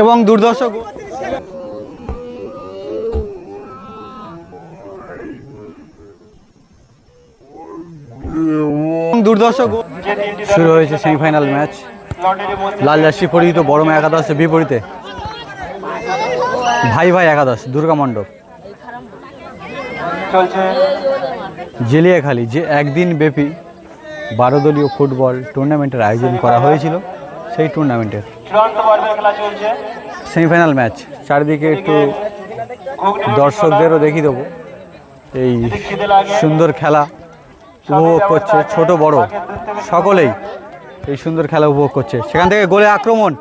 এবং দুর্দর্শ দুর্দর্শ শুরু হয়েছে সেমিফাইনাল ম্যাচ লাল জার্সি পরিহিত বড় মা একাদশের বিপরীতে। ভাই ভাই একাদশ দুর্গা মণ্ডপ। চলছে। জেলিয়াখালি যে একদিন ব্যাপী বারো দলীয় ফুটবল টুর্নামেন্টের আয়োজন করা হয়েছিল সেই টুর্নামেন্টের সেমিফাইনাল ম্যাচ। চারিদিকে একটু দর্শকদেরও দেখিয়ে দেবো। এই সুন্দর খেলা উপভোগ করছে ছোট, বড় সকলেই এই সুন্দর খেলা উপভোগ করছে। সেখান থেকে গোলে আক্রমণ।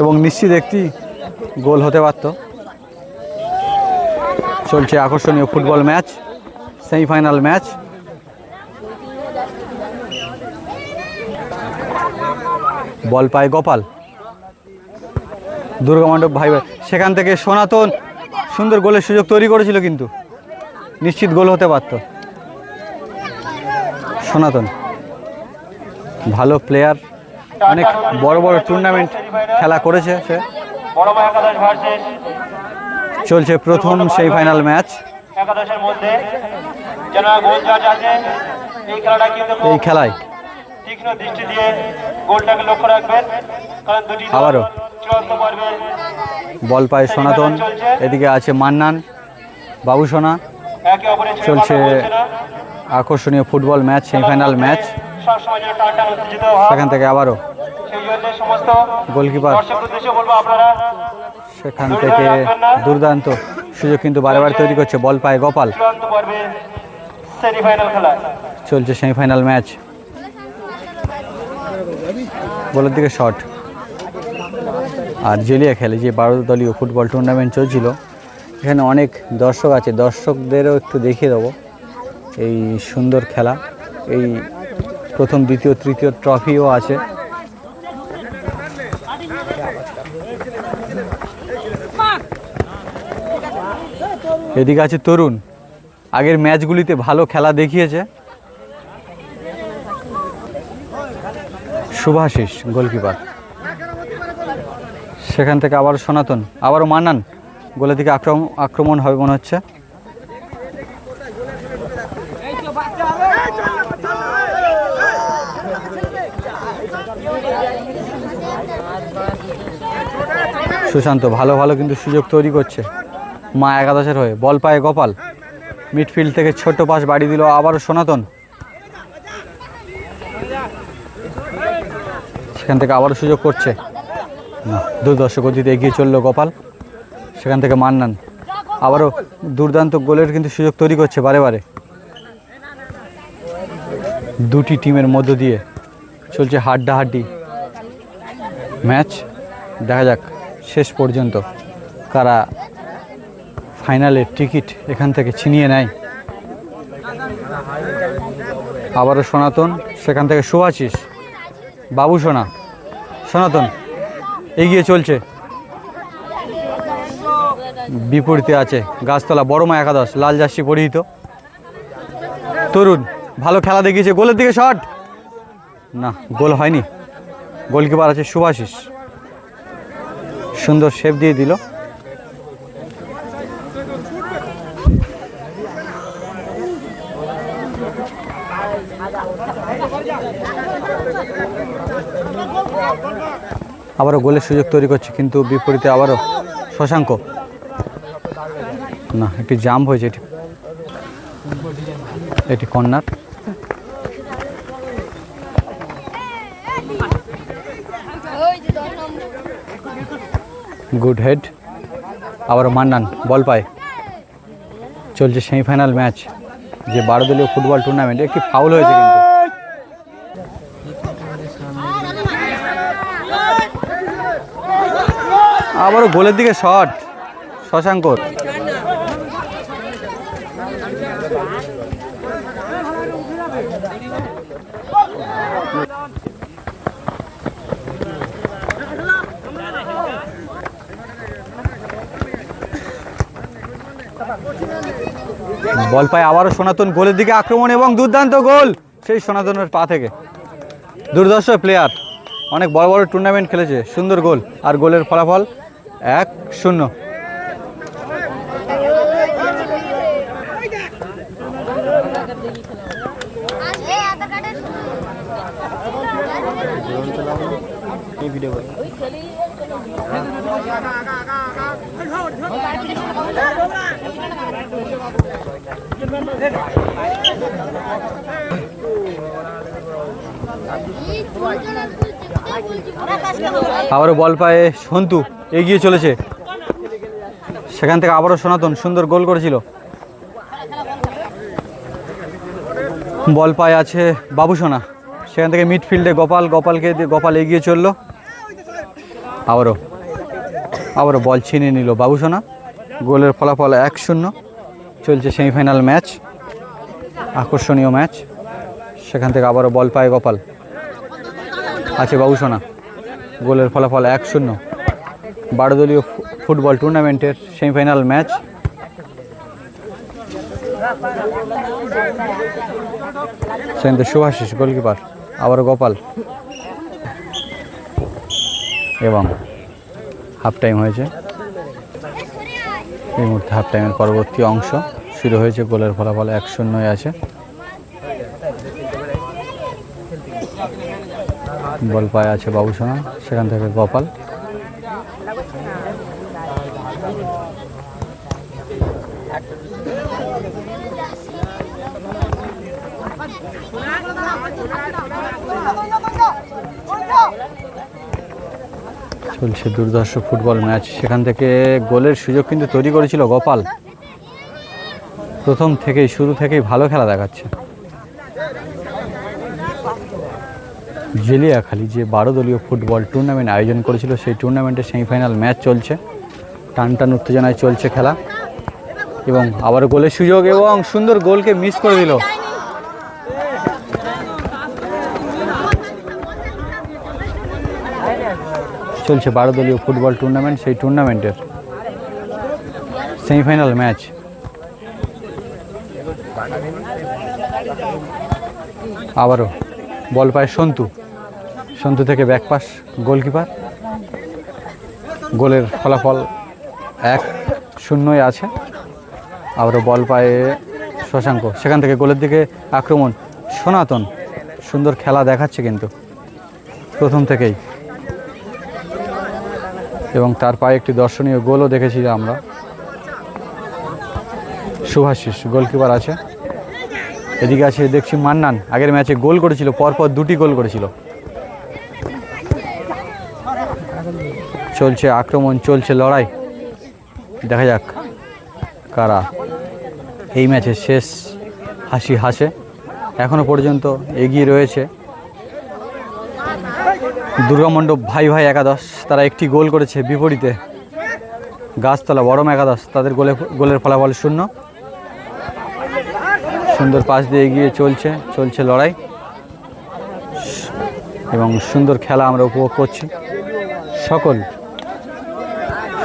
এবং নিশ্চিত একটি গোল হতে পারত। চলছে আকর্ষণীয় football match, semifinal match. Ball পায় গোপাল। দুর্গা মণ্ডপ ভাই ভাই সেখান থেকে সনাতন সুন্দর গোলের সুযোগ তৈরি করেছিল কিন্তু। নিশ্চিত গোল হতে পারত। সনাতন। ভালো প্লেয়ার অনেক বড় বড় টুর্নামেন্ট খেলা করেছে সে। চলছে প্রথম সেই ফাইনাল ম্যাচ এই খেলায়। তীক্ষ্ণ দৃষ্টি দিয়ে গোলটাকে লক্ষ্য রাখবেন। কারণ দুটি আবারও। বল পায় সনাতন। এদিকে আছে মান্নান বাবু সোনা। চলছে। আকর্ষণীয় ফুটবল ম্যাচ সেমিফাইনাল ম্যাচ। সেখান থেকে আবারও। গোলকিপার। সেখান থেকে দুর্দান্ত সুযোগ কিন্তু বারে বারে তৈরি করছে। বল পায় গোপাল। চলছে সেমিফাইনাল ম্যাচ। বলের দিকে শট আর জেলিয়া খেলে, যে বারো দলীয় ফুটবল টুর্নামেন্ট চলছিল, এখানে অনেক দর্শক আছে। দর্শকদেরও একটু দেখিয়ে দেবো এই সুন্দর খেলা। এই প্রথম, দ্বিতীয়, তৃতীয় ট্রফিও আছে। এদিকে আছে তরুণ। আগের ম্যাচগুলিতে ভালো খেলা দেখিয়েছে। শুভাশিস, গোলকিপার। সেখান থেকে আবার সনাতন, আবারও মানান গোলের দিকে আক্রমণ আক্রমণ হবে মনে হচ্ছে। সুশান্ত ভালো ভালো কিন্তু সুযোগ তৈরি করছে। মা একাদশের হয়ে, বল পায় গোপাল। মিডফিল্ড থেকে ছোট্ট পাস বাড়ি দিল আবারও সনাতন। সেখান থেকে আবারও সুযোগ করছে। না দুর্দর্শ গতিতে এগিয়ে চলল গোপাল। সেখান থেকে মান্নান আবারও দুর্দান্ত গোলের কিন্তু সুযোগ তৈরি করছে বারে বারে। দুটি টিমের মধ্য দিয়ে চলছে হাড্ডাহাড্ডি। ম্যাচ, দেখা যাক শেষ পর্যন্ত কারা ফাইনালের টিকিট এখান থেকে ছিনিয়ে নেয়। আবারও সনাতন, সেখান থেকে সুভাশিস। বাবু সোনা, সনাতন, এগিয়ে চলছে। বিপরীতে আছে গাছতলা, বড় মা একাদশ, লাল জার্সি পরিহিত। তরুণ, ভালো খেলা দেখিয়েছে, গোলের দিকে শট। না, গোল হয়নি। গোলকিপার আছে সুভাশিস সুন্দর শেপ দিয়ে দিল। আবারও গোলের সুযোগ তৈরি করছে, কিন্তু বিপরীতে আবারও শশাঙ্ক। না, একটি জাম্প হয়েছে, এটি এটি কর্নার। Good head. আবারও মান্নান, বল পায়। চলছে সেমিফাইনাল ম্যাচ, যে বারো দলীয় ফুটবল টুর্নামেন্ট একটি ফাউল হয়েছে কিন্তু। আবারও গোলের দিকে শট। শশাঙ্কর। বল পায় আবারও সনাতন গোলের দিকে আক্রমণ এবং দুর্দান্ত গোল। সেই সনাতনের পা থেকে। দুর্দর্শ প্লেয়ার অনেক বড় বড় টুর্নামেন্ট খেলেছে। সুন্দর গোল। আর গোলের ফলাফল এক শূন্য। আবারও বল পায়ে সন্তু। এগিয়ে চলেছে। সেখান থেকে আবারও সনাতন সুন্দর গোল করেছিল। বল পায় আছে বাবু সোনা। সেখান থেকে মিডফিল্ডে গোপাল, গোপালকে গোপাল এগিয়ে চলল। আবারও আবারও বল ছিনে নিল বাবু সোনা। গোলের ফলাফল এক শূন্য। চলছে সেমিফাইনাল ম্যাচ। আকর্ষণীয় ম্যাচ। সেখান থেকে আবারও বল পায় গোপাল। আছে বাবু সোনা। গোলের ফলাফল এক শূন্য। বারো দলীয় ফু- ফুটবল টুর্নামেন্টের সেমিফাইনাল ম্যাচ। সেখানে শুভাশিস গোলকিপার আবারও গোপাল। এবং হাফ টাইম হয়েছে। এই মুহূর্তে হাফ টাইমের পরবর্তী অংশ। শুরু হয়েছে গোলের ফলাফল এক শূন্যই আছে। বল পায় আছে বাবুসোনা সেখান থেকে গোপাল। চলছে দুর্ধর্ষ ফুটবল ম্যাচ। সেখান থেকে গোলের সুযোগ কিন্তু তৈরি করেছিল গোপাল। প্রথম থেকেই, শুরু থেকেই ভালো খেলা দেখাচ্ছে। জেলিয়াখালী যে বারো দলীয় ফুটবল টুর্নামেন্ট আয়োজন করেছিল, সেই টুর্নামেন্টের সেমিফাইনাল ম্যাচ চলছে। টান টান উত্তেজনায় চলছে খেলা। এবং আবার গোলের সুযোগ এবং সুন্দর গোলকে মিস করে দিল। চলছে বারো দলীয় ফুটবল টুর্নামেন্ট সেই টুর্নামেন্টের সেমিফাইনাল ম্যাচ আবারও বল পায় সন্তু। সন্তু থেকে ব্যাকপাস গোলকিপার গোলের ফলাফল এক শূন্যই আছে। আবারও বল পায়ে শশাঙ্ক। সেখান থেকে গোলের দিকে আক্রমণ সনাতন। সুন্দর খেলা দেখাচ্ছে কিন্তু প্রথম থেকেই। এবং তার পায়ে একটি দর্শনীয় গোলও দেখেছি আমরা। শুভাশিস গোলকিপার আছে। এদিকে আছে দেখছি মান্নান। আগের ম্যাচে গোল করেছিল, পরপর দুটি গোল করেছিল। চলছে, আক্রমণ চলছে, লড়াই। দেখা যাক কারা এই ম্যাচের শেষ হাসি হাসে। এখনও পর্যন্ত এগিয়ে রয়েছে দুর্গামণ্ডপ ভাই ভাই একাদশ। তারা একটি গোল করেছে বিপরীতে। গাছতলা, বড়ম একাদশ। তাদের গোলে, গোলের ফলাফল শূন্য। সুন্দর পাশ দিয়ে এগিয়ে চলছে চলছে লড়াই। এবং সুন্দর খেলা আমরা উপভোগ করছি। সকল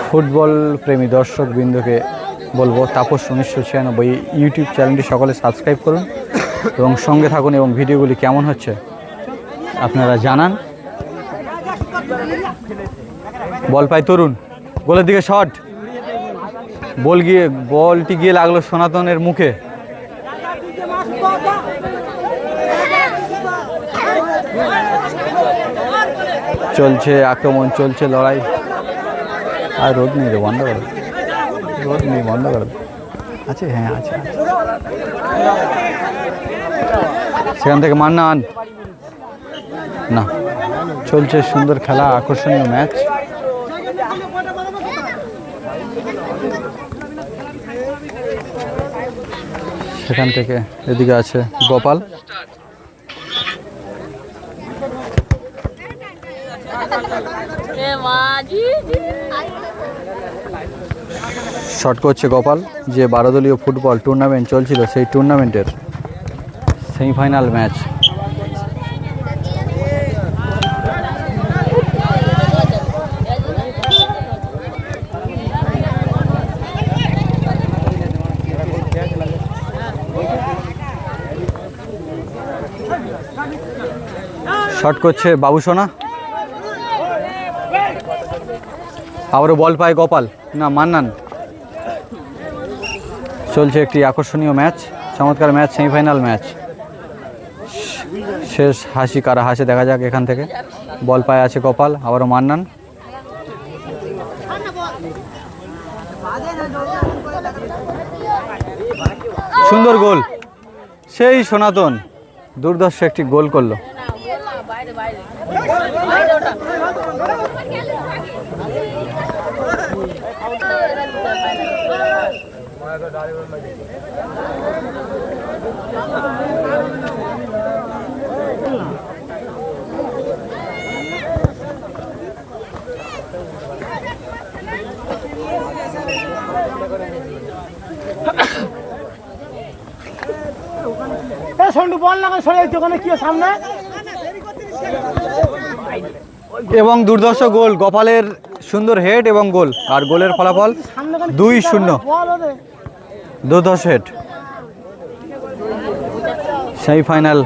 ফুটবল প্রেমী দর্শক বৃন্দকে বলব তাপস উনিশশো ছিয়ানব্বই ইউটিউব চ্যানেলটি সকলে সাবস্ক্রাইব করুন এবং সঙ্গে থাকুন এবং ভিডিওগুলি কেমন হচ্ছে আপনারা জানান। বল পাই তরুণ। গোলের দিকে শট। বল গিয়ে, বলটি গিয়ে লাগল সনাতনের মুখে। চলছে আক্রমণ, চলছে লড়াই। আর রোদ নেই রে বন্ধ করো রোদ নেই বন্ধ করো আছে হ্যাঁ আছে। সেখান থেকে মান্না আন। না, চলছে সুন্দর খেলা, আকর্ষণীয় ম্যাচ। সেখান থেকে এদিকে আছে গোপাল। শট করছে গোপাল, যে বারো দলীয় ফুটবল টুর্নামেন্ট চলছিল সেই টুর্নামেন্টের সেমিফাইনাল ম্যাচ শট করছে বাবু সোনা। আবারও বল পায় গোপাল। না, মান্নান। চলছে একটি আকর্ষণীয় ম্যাচ, চমৎকার ম্যাচ, সেমিফাইনাল ম্যাচ। শেষ হাসি কারা হাসে দেখা যাক এখান থেকে। বল পায়ে আছে কপাল, আবারও মান্নান। সুন্দর গোল। সেই সনাতন দুর্দর্শ একটি গোল করল। বল না সরে ওখানে কি সামনে? এবং দুর্দর্শ গোল গোপালের সুন্দর হেড এবং গোল আর গোলের ফলাফল দুই শূন্য। বল সেট। সেমিফাইনাল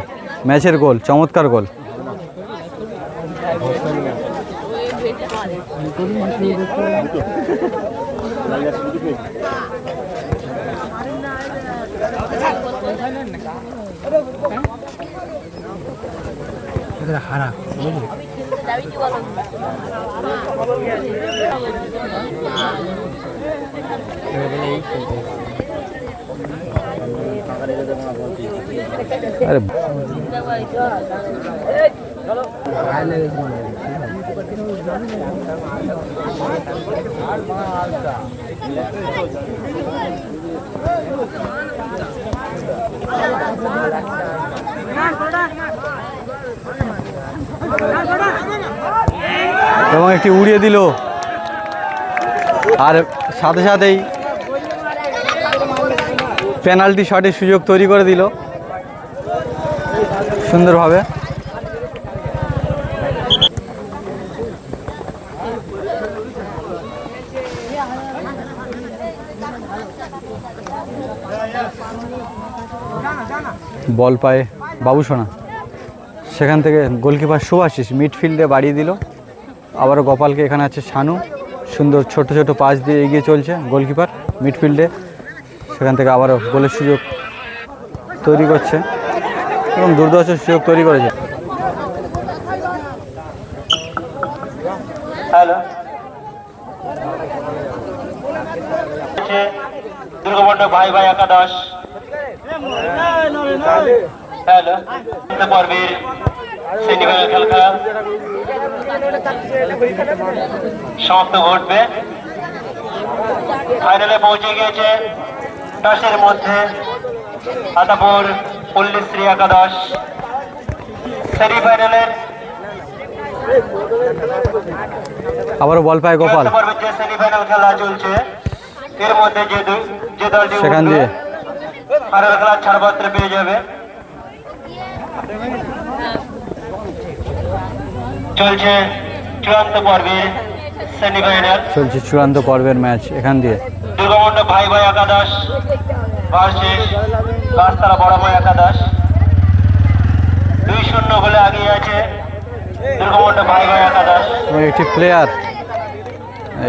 ম্যাচের গোল চমৎকার গোল। এবং একটি উড়িয়ে দিল। আর সাথে সাথেই পেনাল্টি শটের সুযোগ তৈরি করে দিল। সুন্দরভাবে। বল পায়ে বাবু সোনা। সেখান থেকে গোলকিপার সুভাশিস মিডফিল্ডে বাড়িয়ে দিল। আবারও গোপালকে এখানে আছে শানু। সুন্দর ছোট ছোট পাস দিয়ে এগিয়ে চলছে গোলকিপার মিডফিল্ডে। সেখান থেকে আবারও গোলের সুযোগ তৈরি করছে এবং দুর্দর্শ সুযোগ তৈরি করেছে। হ্যালো। ভাই ভাই হ্যালো। সমাপ্ত ঘটবে। ফাইনালে পৌঁছে গিয়েছে দশের মধ্যে আতাপুর পল্লীশ্রী একাদশ সেমিফাইনালের আবারও বল পায় গোপাল। সেমিফাইনাল খেলা চলছে এর মধ্যে যে যে দলটি সেখান দিয়ে। ফাইনাল খেলার ছাড়পত্র পেয়ে যাবে। চলছে চূড়ান্ত পর্বের সেমিফাইনাল। চলছে চূড়ান্ত পর্বের ম্যাচ এখান দিয়ে। দুর্গমন্ডপ ভাই ভাই একাদশ ভার্সেস গাছতলা ভাই একাদশ। দুই শূন্য বলে আগিয়ে আছে দুর্গমন্ডপ ভাই ভাই একাদশ। একটি প্লেয়ার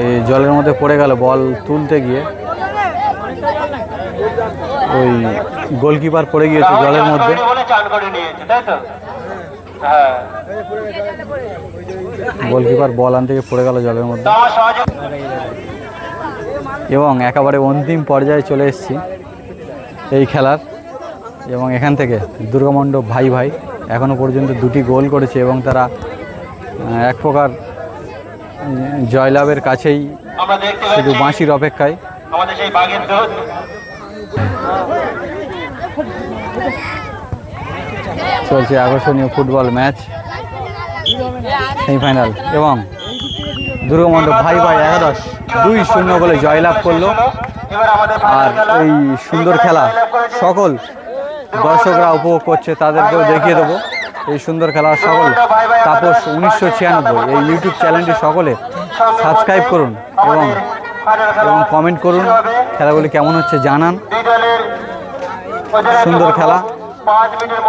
এই জলের মধ্যে পড়ে গেল বল তুলতে গিয়ে। ওই গোলকিপার পড়ে গিয়েছে জলের মধ্যে। হ্যাঁ। গোলকিপার বল আনতে গিয়ে পড়ে গেল জলের মধ্যে। এবং একেবারে অন্তিম পর্যায়ে চলে এসেছি এই খেলার। এবং এখান থেকে দুর্গামণ্ডপ ভাই ভাই এখনও পর্যন্ত দুটি গোল করেছে এবং তারা এক প্রকার জয়লাভের কাছেই শুধু বাঁশির অপেক্ষায়। আমাদের সেই বাঘের দুধ চলছে আকর্ষণীয় ফুটবল ম্যাচ সেমিফাইনাল। এবং দুর্গামণ্ডপ ভাই ভাই একাদশ দুই শূন্য বলে জয়লাভ করল। আর এই সুন্দর খেলা সকল দর্শকরা উপভোগ করছে, তাদেরকেও দেখিয়ে দেবো। এই সুন্দর খেলা সকল। তাপস উনিশশো ছিয়ানব্বই, এই ইউটিউব চ্যানেলটি সকলে সাবস্ক্রাইব করুন এবং এবং কমেন্ট করুন। খেলাগুলি কেমন হচ্ছে জানান। সুন্দর খেলা।